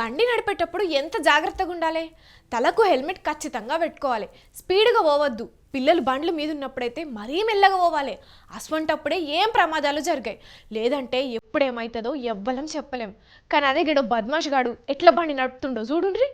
బండి నడిపేటప్పుడు ఎంత జాగ్రత్తగా ఉండాలి? తలకు హెల్మెట్ ఖచ్చితంగా పెట్టుకోవాలి. స్పీడ్గా పోవద్దు. పిల్లలు బండ్ల మీద ఉన్నప్పుడైతే మరీ మెల్లగా పోవాలి. అసవంటప్పుడే ఏం ప్రమాదాలు జరిగాయి? లేదంటే ఎప్పుడేమవుతుందో ఎవ్వలం చెప్పలేం. కానీ అదే గడో బద్మాష్ గాడు ఎట్లా బండి నడుపుతుండో చూడుండ్రీ.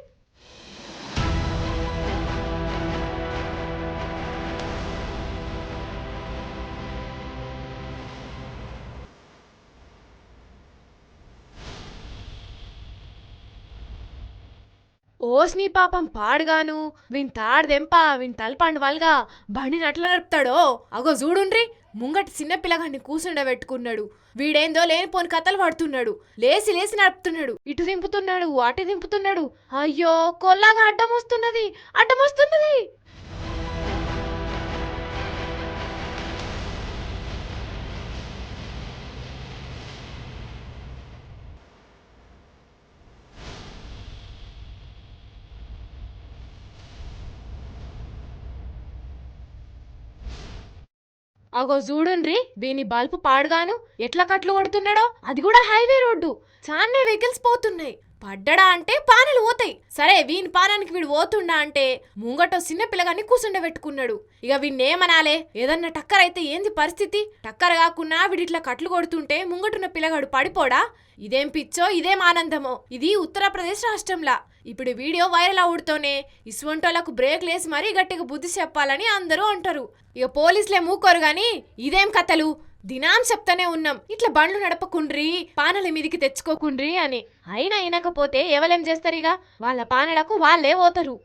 ఓస్ని పాపం పాడుగాను వీని తాడదెంప వీని తలపండు వాళ్ళగా బండి నట్ల నడుపుతాడో అగో చూడుండ్రి ముంగటి చిన్న పిల్లగాన్ని కూసుండబెట్టుకున్నాడు. వీడేందో లేనిపోని కథలు పడుతున్నాడు. లేసి లేసి నడుపుతున్నాడు. ఇటు దింపుతున్నాడు అటు దింపుతున్నాడు. అయ్యో కొల్లాగా అడ్డం వస్తున్నది అడ్డం వస్తున్నది అగో చూడండి వీని బల్బు పాడుగాను ఎట్లా కట్లు కొడుతున్నాడో? అది కూడా హైవే రోడ్డు. చానే వెహికల్స్ పోతున్నాయి. పడ్డడా అంటే పానలు పోతాయి. సరే వీని పానానికి వీడు పోతుండా అంటే ముంగటో చిన్న పిల్లగాన్ని కూసుండబెట్టుకున్నాడు. ఇక వీణ్ణేమనాలే? ఏదన్నా టక్కర్ అయితే ఏంది పరిస్థితి? టక్కర్ కాకుండా వీడిట్లా కట్లు కొడుతుంటే ముంగటున్న పిల్లగాడు పడిపోడా? ఇదేం పిచ్చో ఇదేం ఆనందమో? ఇది ఉత్తరప్రదేశ్ రాష్ట్రంలా. ఇప్పుడు వీడియో వైరల్ అవుడుతోనే ఇసువంటోళ్ళకు బ్రేక్ లేసి మరీ గట్టిగా బుద్ధి చెప్పాలని అందరూ అంటారు. ఇక పోలీసులే మూకోరు గాని ఇదేం కథలు? దినాం చెప్తానే ఉన్నాం. ఇట్లా బండ్లు నడపకుండ్రి పానల మీదికి తెచ్చుకోకుండ్రి అని. అయినా వినకపోతే ఎవలేం చేస్తారు ఇక వాళ్ళ పానలకు వాళ్ళే పోతారు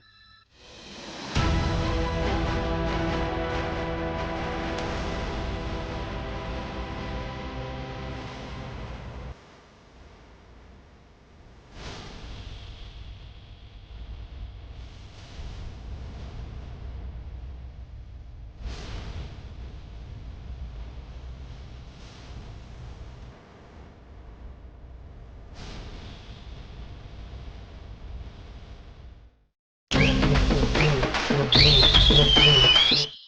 Thank you.